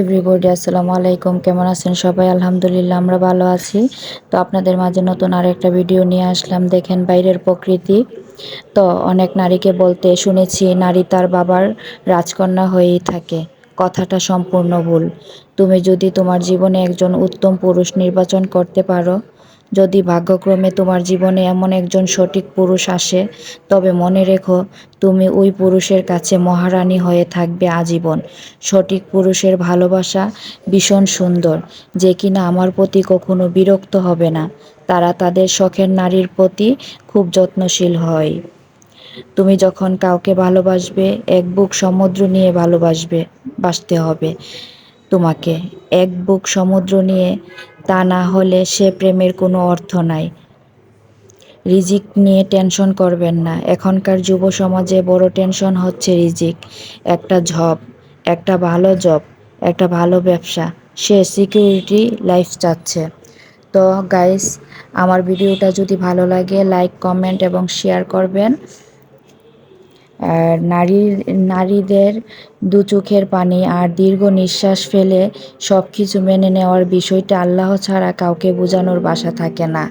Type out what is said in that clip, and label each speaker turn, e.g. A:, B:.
A: Everybody আসসালামু আলাইকুম। কেমন আছেন সবাই? আলহামদুলিল্লাহ, আমরা ভালো আছি। তো আপনাদের মাঝে নতুন আর একটা ভিডিও নিয়ে আসলাম। দেখেন, বাইরের প্রকৃতি। তো অনেক নারীকে বলতে শুনেছি, নারী তার বাবার রাজকন্যা হয়েই থাকে। কথাটা সম্পূর্ণ ভুল। তুমি যদি তোমার জীবনে একজন উত্তম পুরুষ নির্বাচন করতে পারো যদি ভাগ্যক্রমে তোমার জীবনে এমন একজন সঠিক পুরুষ আসে, তবে মনে রেখো, তুমি ওই পুরুষের কাছে মহারানী হয়ে থাকবে আজীবন। সঠিক পুরুষের ভালোবাসা ভীষণ সুন্দর, যে কিনা আমার প্রতি কখনো বিরক্ত হবে না। তারা তাদের শখের নারীর প্রতি খুব যত্নশীল হয়। তুমি যখন কাউকে ভালোবাসবে, এক বুক সমুদ্র নিয়ে ভালোবাসবে, বাসতে হবে। তোমাকে। এক বুক সমুদ্র নিয়ে তা না হলে সে প্রেমের কোনো অর্থ নাই। রিজিক নিয়ে টেনশন করবেন না। এখনকার যুব সমাজে বড় টেনশন হচ্ছে রিজিক। একটা জব, একটা ভালো জব, একটা ভালো ব্যবসা। সে সিকিউরিটি লাইফ চাচ্ছে। তো গাইস, আমার ভিডিওটা যদি ভালো লাগে, লাইক, কমেন্ট এবং শেয়ার করবেন। নারীর নারীদের দু চোখের পানি আর দীর্ঘ নিঃশ্বাস ফেলে সব কিছু মেনে নেওয়ার বিষয়টা আল্লাহ ছাড়া কাউকে বোঝানোর বাসা থাকে না।